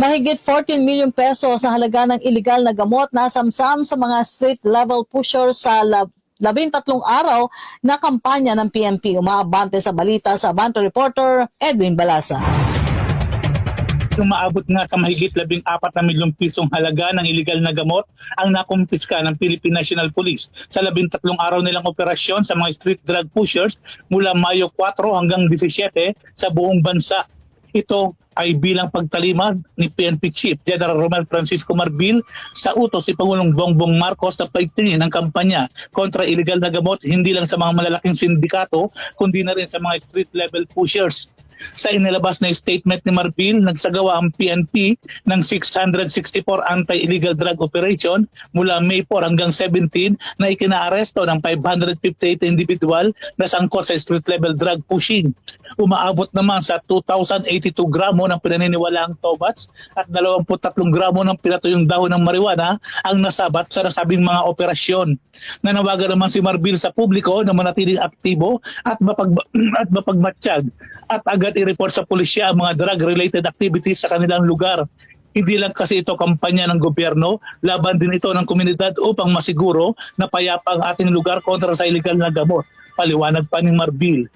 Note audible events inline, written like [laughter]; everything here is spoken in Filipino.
Mahigit 14 million pesos sa halaga ng illegal na gamot na samsam sa mga street level pushers sa lab labing tatlong araw na kampanya ng PNP. Umaabante sa balita sa Abante reporter Edwin Balasa. umaabot nga sa mahigit labing apat na milyong pisong halaga ng illegal na gamot ang nakumpiska ng Philippine National Police sa labing tatlong araw nilang operasyon sa mga street drug pushers mula Mayo 4 hanggang 17 sa buong bansa. Ito ay bilang pagtalimag ni PNP Chief General Romel Francisco Marbil sa utos ni Pangulong Bongbong Marcos na paigtingin ang kampanya kontra illegal na gamot hindi lang sa mga malalaking sindikato kundi na rin sa mga street level pushers. Sa inilabas na statement ni Marbil, nagsagawa ang PNP ng 664 anti-illegal drug operation mula May 4 hanggang 17 na ikinaaresto ng 558 individual na sangkot sa street level drug pushing. Umaabot naman sa 2,082 gramo ng pinaniniwalaang tobats at 23 gramo ng pinatuyong dahon ng marijuana ang nasabat sa nasabing mga operasyon. Nanawagan naman si Marbil sa publiko na manatiling aktibo at, mapag [clears throat] at mapagmatsyag at agad i-report sa pulisya ang mga drug-related activities sa kanilang lugar. Hindi lang kasi ito kampanya ng gobyerno, laban din ito ng komunidad upang masiguro na payapa ang ating lugar kontra sa illegal na gamot. Paliwanag pa ni Marbil.